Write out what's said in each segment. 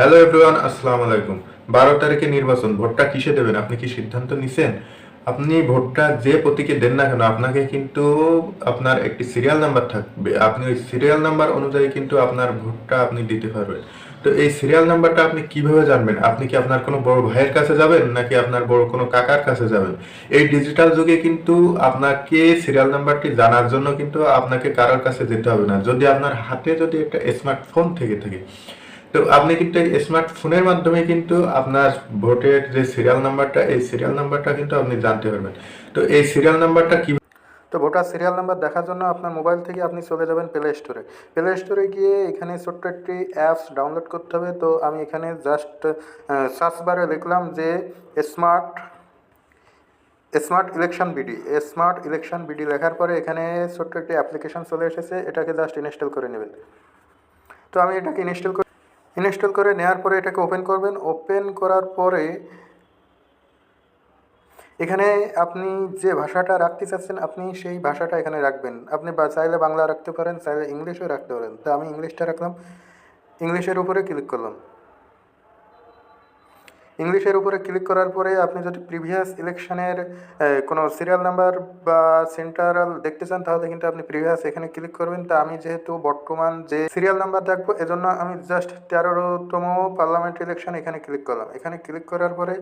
Hello everyone আসসালামু আলাইকুম। বারো তারিখে নির্বাচন, ভোটটা কিসে দেবেন? আপনি কি সিদ্ধান্ত নিছেন? আপনি ভোটটা যে প্রতীকে দেন না কেন, আপনাকে কিন্তু আপনার একটি সিরিয়াল নাম্বার থাকবে। আপনি ওই সিরিয়াল নাম্বার অনুযায়ী কিন্তু আপনার ভোটটা আপনি দিতে পারবেন। তো এই সিরিয়াল নাম্বারটা আপনি কীভাবে জানবেন? আপনি কি আপনার কোনো বড় ভাইয়ের কাছে যাবেন, নাকি আপনার বড় কোনো কাকার কাছে যাবেন? এই ডিজিটাল যুগে কিন্তু আপনাকে সিরিয়াল নাম্বারটি জানার জন্য কিন্তু আপনাকে কারোর কাছে যেতে হবে না। যদি আপনার হাতে যদি একটা স্মার্টফোন থেকে থাকে তো আপনি কিন্তু স্মার্টফোনের মাধ্যমে কিন্তু আপনার ভোটের যে সিরিয়াল নাম্বারটা এই সিরিয়াল নাম্বারটা কিন্তু আপনি জানতে পারবেন। তো এই সিরিয়াল নাম্বারটা কি তো ভোটার সিরিয়াল নাম্বার দেখার জন্য আপনার মোবাইল থেকে আপনি চলে যাবেন প্লে স্টোরে প্লে স্টোরে গিয়ে এখানে ছোট্ট একটি অ্যাপস ডাউনলোড করতে হবে। তো আমি এখানে জাস্ট সার্চ বারে লিখলাম যে smart smart election BD smart election BD লেখার পরে এখানে ছোট্ট একটি অ্যাপ্লিকেশন চলে এসেছে। এটাকে জাস্ট ইনস্টল করে নেবেন। তো আমি এটাকে ইনস্টল করে ইনস্টল করে নেওয়ার পরে এটাকে ওপেন করবেন। ওপেন করার পরে এখানে আপনি যে ভাষাটা রাখতে চাচ্ছেন, আপনি সেই ভাষাটা এখানে রাখবেন। আপনি চাইলে বাংলা রাখতে পারেন, চাইলে ইংলিশও রাখতে পারেন। তো আমি ইংলিশটা রাখলাম। ইংলিশের উপরে ক্লিক করলাম। ইংলিশের উপরে ক্লিক করার পরে আপনি যদি প্রিভিয়াস ইলেকশনের কোনো সিরিয়াল নাম্বার বা সেন্টারাল দেখতে চান, তাহলে কিন্তু আপনি প্রিভিয়াস এখানে ক্লিক করবেন। তা আমি যেহেতু বর্তমান যে সিরিয়াল নাম্বার দেখব, এজন্য আমি জাস্ট তেরোতম পার্লামেন্ট ইলেকশন এখানে ক্লিক করলাম। এখানে ক্লিক করার পরে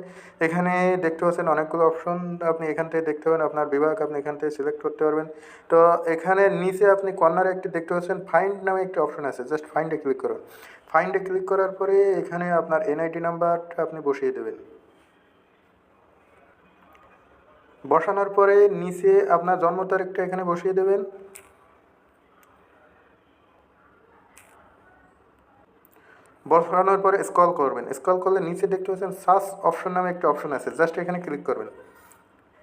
এখানে দেখতে পাচ্ছেন অনেকগুলো অপশন আপনি এখান থেকে দেখতে পাবেন আপনার বিভাগ, আপনি এখান থেকে সিলেক্ট করতে পারবেন। তো এখানে নিচে আপনি কর্নারে একটি দেখতে পাচ্ছেন ফাইন্ড নামে একটি অপশন আছে জাস্ট ফাইন্ডে ক্লিক করুন। ফাইন্ডে ক্লিক করার পরে এখানে আপনার এনআইডি নাম্বারটা আপনি বসিয়ে দেবেন। বসানোর পরে নিচে আপনার জন্ম তারিখটা এখানে বসিয়ে দেবেন। বসানোর পরে স্ক্রল করবেন। স্ক্রল করলে নিচে দেখতে পাচ্ছেন সার্চ অপশন নামে একটা অপশন আছে। জাস্ট এখানে ক্লিক করবেন।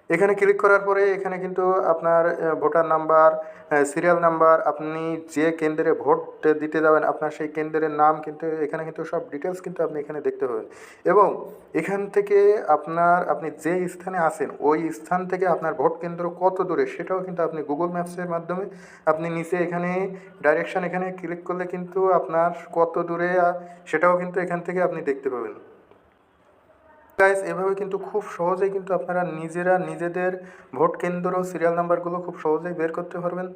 এখানে ক্লিক করার পরে এখানে কিন্তু আপনার ভোটার নাম্বার সিরিয়াল নাম্বার আপনি যে কেন্দ্রে ভোট দিতে যাবেন, আপনার সেই কেন্দ্রের নাম কিন্তু, এখানে কিন্তু সব ডিটেলস কিন্তু আপনি এখানে দেখতে পাবেন। এবং এখান থেকে আপনার, আপনি যে স্থানে আছেন, ওই স্থান থেকে আপনার ভোট কেন্দ্র কত দূরে, সেটাও কিন্তু আপনি গুগল ম্যাপসের মাধ্যমে আপনি নিচে এখানে ডাইরেকশন এখানে ক্লিক করলে কিন্তু আপনার কত দূরে সেটাও কিন্তু এখান থেকে আপনি দেখতে পাবেন। গাইস এভাবে কিন্তু খুব সহজেই কিন্তু আপনারা নিজেরা নিজেদের ভোট কেন্দ্র সিরিয়াল নাম্বারগুলো খুব সহজেই বের করতে পারবেন।